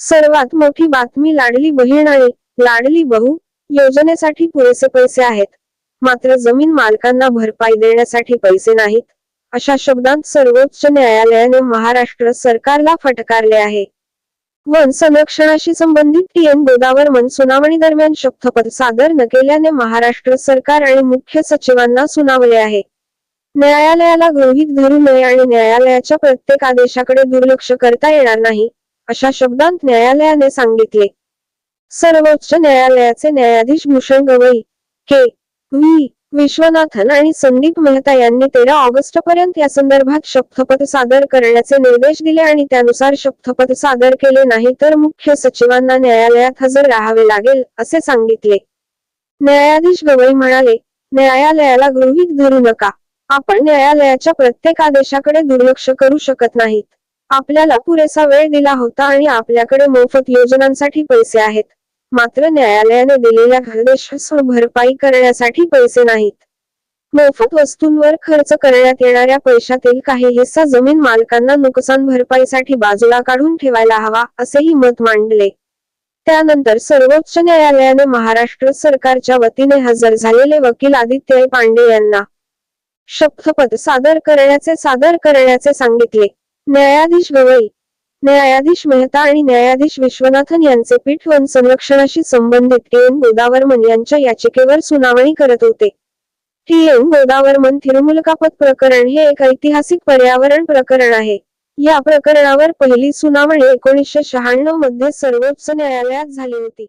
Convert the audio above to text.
सर्वात मोठी बातमी लाडली बहीण आणि लाडली बहू योजनेसाठी पुरेसे पैसे आहेत. मात्र जमीन मालकांना भरपाई देण्यासाठी पैसे नाहीत. अशा शब्दांत सर्वोच्च न्यायालयाने महाराष्ट्र सरकारला फटकारले आहे. वन संरक्षणाशी संबंधित टी एन गोदावर मन सुनावणी दरम्यान शपथपत्र सादर न केल्याने महाराष्ट्र सरकार आणि मुख्य सचिवांना सुनावले आहे. न्यायालयाला गृहीत धरू नये आणि न्यायालयाच्या प्रत्येक आदेशाकडे दुर्लक्ष करता येणार नाही. अशा शब्दांत न्यायालयाने सांगितले. सर्वोच्च न्यायालयाचे न्यायाधीश भूषण गवई के. व्ही. विश्वनाथन आणि संदीप मेहता यांनी तेरा ऑगस्ट पर्यंत या संदर्भात शपथपत्र सादर करण्याचे निर्देश दिले आणि त्यानुसार शपथपत्र सादर केले नाही तर मुख्य सचिवांना न्यायालयात हजर राहावे लागेल असे सांगितले. न्यायाधीश गवई म्हणाले न्यायालयाला गृहीत धरू नका. आपण न्यायालयाच्या प्रत्येक आदेशाकडे दुर्लक्ष करू शकत नाहीत. आपल्याला पुरेसा वेळ दिला होता आणि आपल्याकडे मोफत योजनांसाठी पैसे आहेत. मात्र न्यायालयाने दिलेल्या आदेशासह भरपाई करण्यासाठी पैसे नाहीत. मोफत वस्तूंवर खर्च करण्यात येणाऱ्या पैशातील काही हिस्सा जमीन मालकांना नुकसान भरपाईसाठी बाजूला काढून ठेवायला हवा असेही मत मांडले. त्यानंतर सर्वोच्च न्यायालयाने महाराष्ट्र सरकारच्या वतीने हजर झालेले वकील आदित्य पांडे यांना शपथपत्र सादर करण्याचे सादर करण्याचे सांगितले. न्यायाधीश गवई न्यायाधीश मेहता आणि न्यायाधीश विश्वनाथन यांचे पीठ वन संरक्षणाशी संबंधित टी एन. गोदावरमन यांच्या याचिकेवर सुनावणी करत होते. T N. गोदावरमन थिरुमुलकापत प्रकरण हे एक ऐतिहासिक पर्यावरण प्रकरण आहे. या प्रकरणावर पहिली सुनावणी एकोणीसशे शहाण्णवमध्ये सर्वोच्च न्यायालयात झाली होती.